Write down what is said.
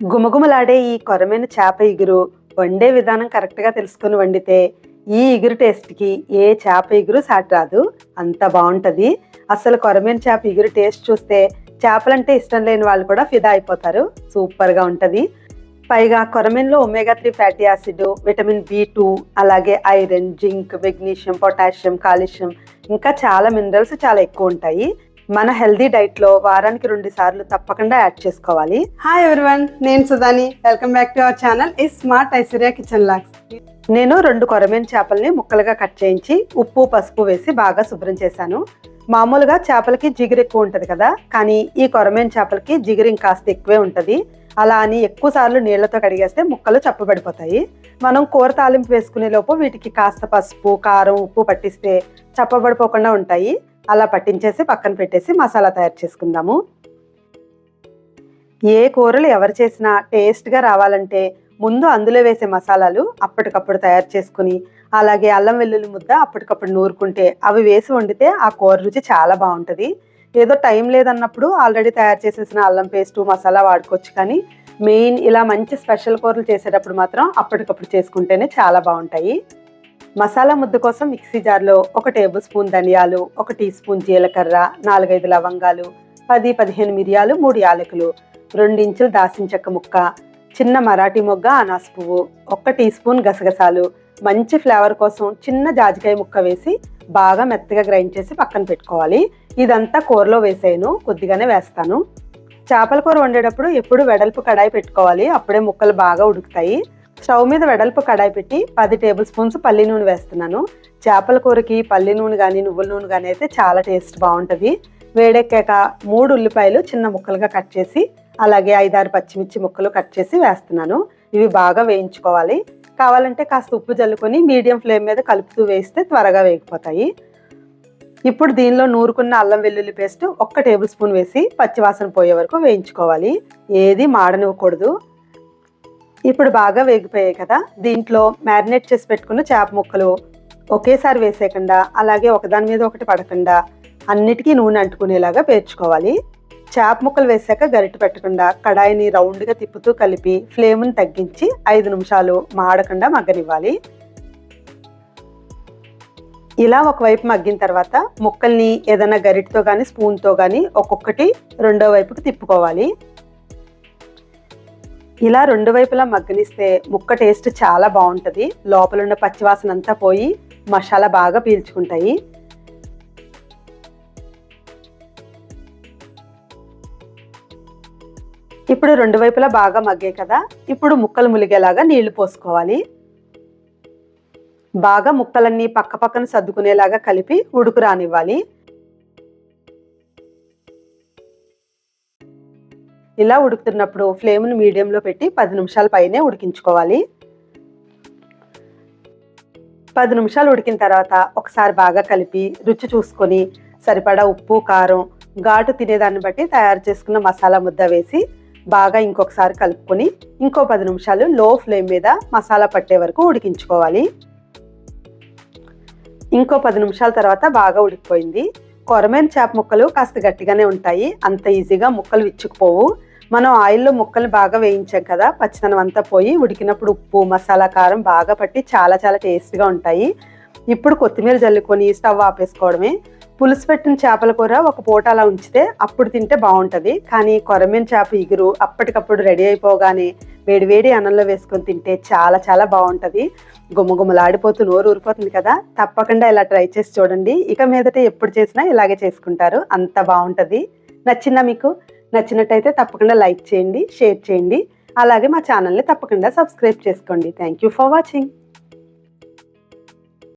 గుమగుమలాడే ఈ కొరమైన చేప ఇగురు వండే విధానం కరెక్ట్గా తెలుసుకొని వండితే ఈ ఇగురు టేస్ట్కి ఏ చేప ఎగురు సాటి రాదు. అంత బాగుంటుంది. అసలు కొరమైన చేప ఎగురు టేస్ట్ చూస్తే చేపలంటే ఇష్టం లేని వాళ్ళు కూడా ఫిదా అయిపోతారు. సూపర్గా ఉంటుంది. పైగా కొరమీన్లో omega three fatty acid vitamin B two అలాగే iron zinc magnesium potassium calcium ఇంకా చాలా మినరల్స్ చాలా ఎక్కువ ఉంటాయి. మన హెల్దీ డైట్లో వారానికి రెండు సార్లు తప్పకుండా యాడ్ చేసుకోవాలి. హాయ్ ఎవ్రీవన్ నేను సుధాని. Welcome back to our channel ఈ స్మార్ట్ ఐశ్వర్య కిచెన్ లాక్స్ నేను రెండు కొరమీన్ చేపల్ని ముక్కలుగా కట్ చేయించి ఉప్పు పసుపు వేసి బాగా శుభ్రం చేశాను. మామూలుగా చేపలకి జిగురు ఎక్కువ ఉంటుంది కదా కానీ ఈ కొరమీన్ చేపలకి జిగురు ఇంకాస్త ఎక్కువే ఉంటుంది. అలా అని ఎక్కువ సార్లు నీళ్ళతో కడిగేస్తే ముక్కలు చప్పబడిపోతాయి. మనం కూర తాలింపు వేసుకునే లోపు వీటికి కాస్త పసుపు కారం ఉప్పు పట్టిస్తే చప్పబడిపోకుండా ఉంటాయి. అలా పట్టించేసి పక్కన పెట్టేసి మసాలా తయారు చేసుకుందాము. ఏ కూరలు ఎవరు చేసినా టేస్ట్గా రావాలంటే ముందు అందులో వేసే మసాలాలు అప్పటికప్పుడు తయారు చేసుకుని అలాగే అల్లం వెల్లుల్లి ముద్ద అప్పటికప్పుడు నూరుకుంటే అవి వేసి వండితే ఆ కూర రుచి చాలా బాగుంటుంది. ఏదో టైం లేదన్నప్పుడు ఆల్రెడీ తయారు చేసేసిన అల్లం పేస్టు మసాలా వాడుకోవచ్చు కానీ మెయిన్ ఇలా మంచి స్పెషల్ కూరలు చేసేటప్పుడు మాత్రం అప్పటికప్పుడు చేసుకుంటేనే చాలా బాగుంటాయి. మసాలా ముద్ద కోసం మిక్సీ జార్లో ఒక టేబుల్ స్పూన్ ధనియాలు ఒక టీ స్పూన్ జీలకర్ర నాలుగైదు లవంగాలు పది పదిహేను మిరియాలు మూడు యాలకులు రెండించులు దాసిన చెక్క ముక్క చిన్న మరాఠీ మొగ్గ అనాస పువ్వు ఒక్క టీ స్పూన్ గసగసాలు మంచి ఫ్లేవర్ కోసం చిన్న జాజికాయ ముక్క వేసి బాగా మెత్తగా గ్రైండ్ చేసి పక్కన పెట్టుకోవాలి. ఇదంతా కూరలో వేసేయను కొద్దిగానే వేస్తాను. చేపల కూర వండేటప్పుడు ఎప్పుడు వెడల్పు కడాయి పెట్టుకోవాలి అప్పుడే ముక్కలు బాగా ఉడుకుతాయి. స్టవ్ మీద వెడల్పు కడాయి పెట్టి పది టేబుల్ స్పూన్స్ పల్లి నూనె వేస్తున్నాను. చేపల కూరకి పల్లి నూనె కానీ నువ్వుల నూనె కానీ అయితే చాలా టేస్ట్ బాగుంటుంది. వేడెక్కాక మూడు ఉల్లిపాయలు చిన్న ముక్కలుగా కట్ చేసి అలాగే ఐదారు పచ్చిమిర్చి ముక్కలు కట్ చేసి వేస్తున్నాను. ఇవి బాగా వేయించుకోవాలి. కావాలంటే కాస్త ఉప్పు జల్లుకొని మీడియం ఫ్లేమ్ మీద కలుపుతూ వేస్తే త్వరగా వేగిపోతాయి. ఇప్పుడు దీనిలో నూరుకున్న అల్లం వెల్లుల్లి పేస్ట్ ఒక్క టేబుల్ స్పూన్ వేసి పచ్చివాసన పోయే వరకు వేయించుకోవాలి. ఏది మాడనివ్వకూడదు. ఇప్పుడు బాగా వేగిపోయాయి కదా. దీంట్లో మ్యారినేట్ చేసి పెట్టుకున్న చేప ముక్కలు ఒకేసారి వేసేయకుండా అలాగే ఒకదాని మీద ఒకటి పడకుండా అన్నిటికీ నూనె అంటుకునేలాగా పేర్చుకోవాలి. చేప ముక్కలు వేసాక గరిటె పెట్టకుండా కడాయిని రౌండ్గా తిప్పుతూ కలిపి ఫ్లేమ్ని తగ్గించి ఐదు నిమిషాలు మాడకుండా మగ్గనివ్వాలి. ఇలా ఒకవైపు మగ్గిన తర్వాత ముక్కల్ని ఏదైనా గరిటతో కానీ స్పూన్తో కానీ ఒక్కొక్కటి రెండో వైపుకి తిప్పుకోవాలి. ఇలా రెండు వైపులా మగ్గనిస్తే ముక్క టేస్ట్ చాలా బాగుంటుంది. లోపల ఉన్న పచ్చివాసన అంతా పోయి మసాలా బాగా పీల్చుకుంటాయి. ఇప్పుడు రెండు వైపులా బాగా మగ్గాయి కదా ఇప్పుడు ముక్కలు ములిగేలాగా నీళ్ళు పోసుకోవాలి. బాగా ముక్కలన్నీ పక్క పక్కన సర్దుకునేలాగా కలిపి ఉడుకు రానివ్వాలి. ఇలా ఉడుకుతున్నప్పుడు ఫ్లేమ్ను మీడియంలో పెట్టి పది నిమిషాల పైనే ఉడికించుకోవాలి. పది నిమిషాలు ఉడికిన తర్వాత ఒకసారి బాగా కలిపి రుచి చూసుకొని సరిపడా ఉప్పు కారం ఘాటు తినేదాన్ని బట్టి తయారు చేసుకున్న మసాలా ముద్ద వేసి బాగా ఇంకొకసారి కలుపుకొని ఇంకో పది నిమిషాలు లో ఫ్లేమ్ మీద మసాలా పట్టే వరకు ఉడికించుకోవాలి. ఇంకో పది నిమిషాల తర్వాత బాగా ఉడికిపోయింది. కొరమైన చేప ముక్కలు కాస్త గట్టిగానే ఉంటాయి. అంత ఈజీగా ముక్కలు విచ్చుకుపోవు. మనం ఆయిల్లో ముక్కలు బాగా వేయించాం కదా పచ్చిదనం అంతా పోయి ఉడికినప్పుడు ఉప్పు మసాలా కారం బాగా పట్టి చాలా చాలా టేస్ట్గా ఉంటాయి. ఇప్పుడు కొత్తిమీర జల్లుకొని స్టవ్ ఆపేసుకోవడమే. పులుసు పెట్టిన చేపల కూర ఒక పూట అలా ఉంచితే అప్పుడు తింటే బాగుంటుంది. కానీ కొరమీన చేప ఇగురు అప్పటికప్పుడు రెడీ అయిపోగానే వేడివేడి అన్నంలో వేసుకొని తింటే చాలా చాలా బాగుంటుంది. గుమ్మగుమ్మలాడిపోతూ నోరు ఊరిపోతుంది కదా. తప్పకుండా ఇలా ట్రై చేసి చూడండి. ఇక మీదట ఎప్పుడు చేసినా ఇలాగే చేసుకుంటారు. అంత బాగుంటుంది. నచ్చిందా మీకు? నచ్చినట్టయితే తప్పకుండా లైక్ చేయండి షేర్ చేయండి. అలాగే మా ఛానల్ని తప్పకుండా సబ్స్క్రైబ్ చేసుకోండి. Thank you for watching